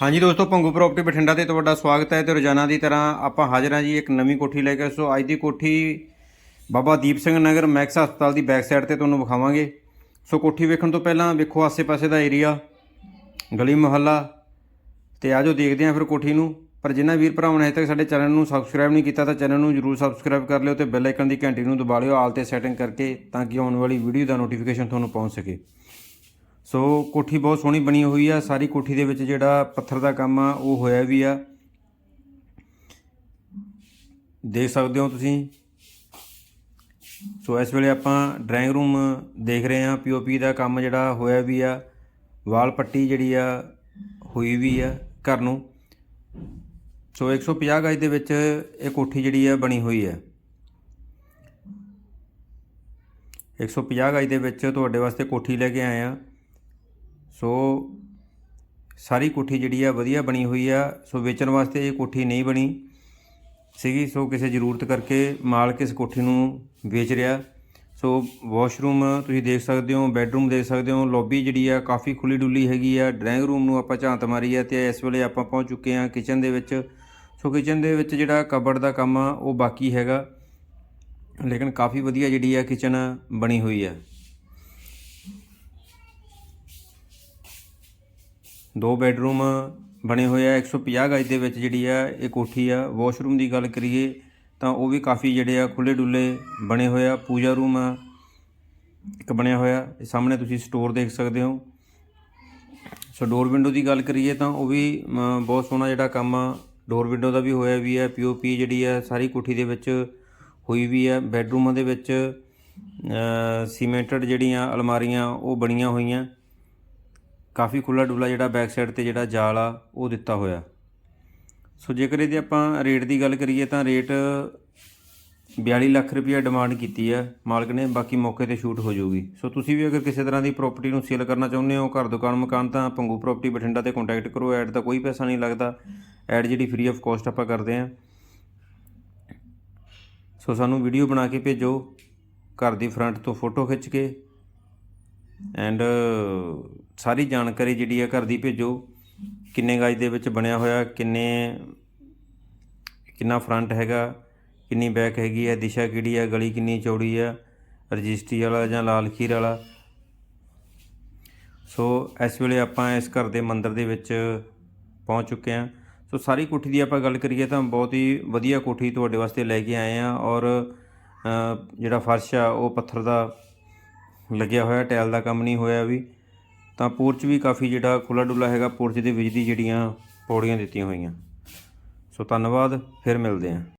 ਹਾਂਜੀ ਦੋਸਤੋ, ਭੰਗੂ ਪ੍ਰਾਪਰਟੀ ਬਠਿੰਡਾ ਤੇ ਤੁਹਾਡਾ ਸਵਾਗਤ ਹੈ ਤੇ ਰੋਜ਼ਾਨਾ ਦੀ ਤਰ੍ਹਾਂ ਆਪਾਂ ਹਾਜ਼ਰ ਹਾਂ ਜੀ ਇੱਕ ਨਵੀਂ ਕੋਠੀ ਲੈ ਕੇ। ਸੋ ਅੱਜ ਦੀ ਕੋਠੀ ਬਾਬਾ ਦੀਪ ਸਿੰਘ ਨਗਰ ਮੈਕਸ ਹਸਪਤਾਲ ਦੀ ਬੈਕ ਸਾਈਡ ਤੇ ਤੁਹਾਨੂੰ ਵਿਖਾਵਾਂਗੇ। ਸੋ ਕੋਠੀ ਵੇਖਣ ਤੋਂ ਪਹਿਲਾਂ ਵੇਖੋ ਆਸੇ-ਪਾਸੇ ਦਾ ਏਰੀਆ ਗਲੀ ਮੁਹੱਲਾ ਤੇ ਆਜੋ ਦੇਖਦੇ ਹਾਂ ਫਿਰ ਕੋਠੀ ਨੂੰ। ਪਰ ਜਿਨ੍ਹਾਂ ਵੀਰ ਭਰਾਵਾਂ ਨੇ ਅਜੇ ਤੱਕ ਸਾਡੇ ਚੈਨਲ ਨੂੰ ਸਬਸਕ੍ਰਾਈਬ ਨਹੀਂ ਕੀਤਾ ਤਾਂ ਚੈਨਲ ਨੂੰ ਜਰੂਰ ਸਬਸਕ੍ਰਾਈਬ ਕਰ ਲਿਓ ਤੇ ਬੈਲ ਆਈਕਨ ਦੀ ਘੰਟੀ ਨੂੰ ਦਬਾ ਲਿਓ, ਆਲ ਤੇ ਸੈਟਿੰਗ ਕਰਕੇ ਤਾਂ ਕਿ ਆਉਣ ਵਾਲੀ ਵੀਡੀਓ ਦਾ ਨੋਟੀਫਿਕੇਸ਼ਨ ਤੁਹਾਨੂੰ ਪਹੁੰਚ ਸਕੇ। ਸੋ ਕੋਠੀ ਬਹੁਤ ਸੋਹਣੀ ਬਣੀ ਹੋਈ ਆ। ਸਾਰੀ ਕੋਠੀ ਦੇ ਵਿੱਚ ਜਿਹੜਾ ਪੱਥਰ ਦਾ ਕੰਮ ਆ, ਉਹ ਹੋਇਆ ਵੀ ਆ। ਦੇਖ ਸਕਦੇ ਹੋ ਤੁਸੀਂ। ਸੋ ਇਸ ਵੇਲੇ ਆਪਾਂ ਡਰਾਇੰਗ ਰੂਮ ਦੇਖ ਰਹੇ ਹਾਂ। ਪੀਓਪੀ ਦਾ ਕੰਮ ਜਿਹੜਾ ਹੋਇਆ ਵੀ ਆ। ਵਾਲ ਪੱਟੀ ਜਿਹੜੀ ਆ, ਹੋਈ ਵੀ ਆ ਘਰ ਨੂੰ। ਸੋ 150 ਗਜ ਦੇ ਵਿੱਚ ਇਹ ਕੋਠੀ ਜਿਹੜੀ ਆ ਬਣੀ ਹੋਈ ਹੈ 150 ਗਜ ਦੇ ਵਿੱਚ ਤੁਹਾਡੇ ਵਾਸਤੇ ਕੋਠੀ ਲੈ ਕੇ ਆਏ ਆ ਸੋ ਸਾਰੀ ਕੋਠੀ ਜਿਹੜੀ ਆ ਵਧੀਆ ਬਣੀ ਹੋਈ ਆ, ਸੋ ਵੇਚਣ ਵਾਸਤੇ ਇਹ ਕੋਠੀ ਨਹੀਂ ਬਣੀ ਸੀਗੀ, ਸੋ ਕਿਸੇ ਜ਼ਰੂਰਤ ਕਰਕੇ ਮਾਲਕ ਇਸ ਕੋਠੀ ਨੂੰ ਵੇਚ ਰਿਹਾ। ਸੋ ਵਾਸ਼ਰੂਮ ਤੁਸੀਂ ਦੇਖ ਸਕਦੇ ਹੋ, ਬੈੱਡਰੂਮ ਦੇਖ ਸਕਦੇ ਹੋ, ਲੌਬੀ ਜਿਹੜੀ ਆ ਕਾਫੀ ਖੁੱਲੀ ਡੁੱਲੀ ਹੈਗੀ ਆ, ਡਰਾਇੰਗ ਰੂਮ ਨੂੰ ਆਪਾਂ ਝਾਂਤ ਮਾਰੀ ਆ ਤੇ ਇਸ ਵੇਲੇ ਆਪਾਂ ਪਹੁੰਚ ਚੁੱਕੇ ਆ ਕਿਚਨ ਦੇ ਵਿੱਚ। ਸੋ ਕਿਚਨ ਦੇ ਵਿੱਚ ਜਿਹੜਾ ਕਬੜ ਦਾ ਕੰਮ ਆ, ਉਹ ਬਾਕੀ ਹੈਗਾ, ਲੇਕਿਨ ਕਾਫੀ ਵਧੀਆ ਜਿਹੜੀ ਆ ਕਿਚਨ ਬਣੀ ਹੋਈ ਆ। ਦੋ ਬੈੱਡਰੂਮ ਬਣੇ ਹੋਏ ਆ 150 ਗਜ ਦੇ ਵਿੱਚ ਜਿਹੜੀ ਆ, ਇਹ ਕੋਠੀ ਆ। ਵਾਸ਼ਰੂਮ ਦੀ ਗੱਲ ਕਰੀਏ ਤਾਂ ਉਹ ਵੀ ਕਾਫੀ ਜਿਹੜੇ ਆ ਖੁੱਲੇ ਡੁੱਲੇ ਬਣੇ ਹੋਏ ਆ। ਪੂਜਾ ਰੂਮ ਆ, ਇੱਕ ਬਣਿਆ ਹੋਇਆ। ਇਹ ਸਾਹਮਣੇ ਤੁਸੀਂ ਸਟੋਰ ਦੇਖ ਸਕਦੇ ਹੋ। ਸੋ ਡੋਰ ਵਿੰਡੋ ਦੀ ਗੱਲ ਕਰੀਏ ਤਾਂ ਉਹ ਵੀ ਬਹੁਤ ਸੋਹਣਾ ਜਿਹੜਾ ਕੰਮ ਆ। ਡੋਰ ਵਿੰਡੋ ਦਾ ਵੀ ਹੋਇਆ ਵੀ ਹੈ ਪੀਓਪੀ ਜਿਹੜੀ ਹੈ ਸਾਰੀ ਕੋਠੀ ਦੇ ਵਿੱਚ ਹੋਈ ਵੀ ਹੈ ਬੈੱਡਰੂਮਾਂ ਦੇ ਵਿੱਚ ਸੀਮੈਂਟਡ ਜਿਹੜੀਆਂ ਅਲਮਾਰੀਆਂ, ਉਹ ਬਣੀਆਂ ਹੋਈਆਂ। ਕਾਫੀ ਖੁੱਲਾ ਡੁੱਲਾ ਜਿਹੜਾ ਬੈਕ ਸਾਈਡ ਤੇ ਜਿਹੜਾ ਜਾਲ ਆ, ਉਹ ਦਿੱਤਾ ਹੋਇਆ। ਸੋ ਜੇਕਰ ਇਹਦੇ ਆਪਾਂ ਰੇਟ ਦੀ ਗੱਲ ਕਰੀਏ ਤਾਂ ਰੇਟ 42 ਲੱਖ ਰੁਪਏ ਡਿਮਾਂਡ ਕੀਤੀ ਹੈ ਮਾਲਕ ਨੇ ਬਾਕੀ ਮੌਕੇ ਤੇ ਸ਼ੂਟ ਹੋ ਜਾਊਗੀ। ਸੋ ਤੁਸੀਂ ਵੀ ਅਗਰ ਕਿਸੇ ਤਰ੍ਹਾਂ ਦੀ ਪ੍ਰਾਪਰਟੀ ਨੂੰ ਸੇਲ ਕਰਨਾ ਚਾਹੁੰਦੇ ਹੋ, ਘਰ, ਦੁਕਾਨ, ਮਕਾਨ, ਤਾਂ ਪੰਗੂ ਪ੍ਰਾਪਰਟੀ ਬਠਿੰਡਾ ਤੇ ਕੰਟੈਕਟ ਕਰੋ। ਐਡ ਦਾ ਕੋਈ ਪੈਸਾ ਨਹੀਂ ਲੱਗਦਾ। ਐਡ ਜਿਹੜੀ ਫ੍ਰੀ ਆਫ ਕਾਸਟ ਆਪਾਂ ਕਰਦੇ ਹਾਂ। ਸੋ ਸਾਨੂੰ ਵੀਡੀਓ ਬਣਾ ਕੇ ਭੇਜੋ, ਘਰ ਦੀ ਫਰੰਟ ਤੋਂ ਫੋਟੋ ਖਿੱਚ ਕੇ। ਐਂਡ ਸਾਰੀ ਜਾਣਕਾਰੀ ਜਿਹੜੀ ਹੈ ਘਰ ਦੀ ਭੇਜੋ। ਕਿੰਨੇ ਗਜ ਦੇ ਵਿੱਚ ਬਣਿਆ ਹੋਇਆ, ਕਿੰਨੇ, ਕਿੰਨਾ ਫਰੰਟ ਹੈਗਾ, ਕਿੰਨੀ ਬੈਕ ਹੈਗੀ ਹੈ, ਦਿਸ਼ਾ ਕਿਹੜੀ ਹੈ, ਗਲੀ ਕਿੰਨੀ ਚੌੜੀ ਹੈ, ਰਜਿਸਟਰੀ ਵਾਲਾ ਜਾਂ ਲਾਲ ਖੀਰ ਵਾਲਾ। ਸੋ ਇਸ ਵੇਲੇ ਆਪਾਂ ਇਸ ਘਰ ਦੇ ਮੰਦਿਰ ਦੇ ਵਿੱਚ ਪਹੁੰਚ ਚੁੱਕੇ ਹਾਂ। ਸੋ ਸਾਰੀ ਕੋਠੀ ਦੀ ਆਪਾਂ ਗੱਲ ਕਰੀਏ ਤਾਂ ਬਹੁਤ ਹੀ ਵਧੀਆ ਕੋਠੀ ਤੁਹਾਡੇ ਵਾਸਤੇ ਲੈ ਕੇ ਆਏ ਆ ਔਰ ਜਿਹੜਾ ਫਰਸ਼ ਆ ਉਹ ਪੱਥਰ ਦਾ ਲੱਗਿਆ ਹੋਇਆ, ਟਾਇਲ ਦਾ ਕੰਮ ਨਹੀਂ ਹੋਇਆ ਵੀ। ਤਾਂ ਪੋਰਚ ਵੀ ਕਾਫੀ ਜਿਹੜਾ ਖੁੱਲਾ ਡੁੱਲਾ ਹੈਗਾ, ਪੋਰਚ ਦੇ ਵਿੱਚ ਦੀ ਜਿਹੜੀਆਂ ਪੌੜੀਆਂ ਦਿੱਤੀਆਂ ਹੋਈਆਂ। ਸੋ ਧੰਨਵਾਦ, ਫਿਰ ਮਿਲਦੇ ਹਾਂ।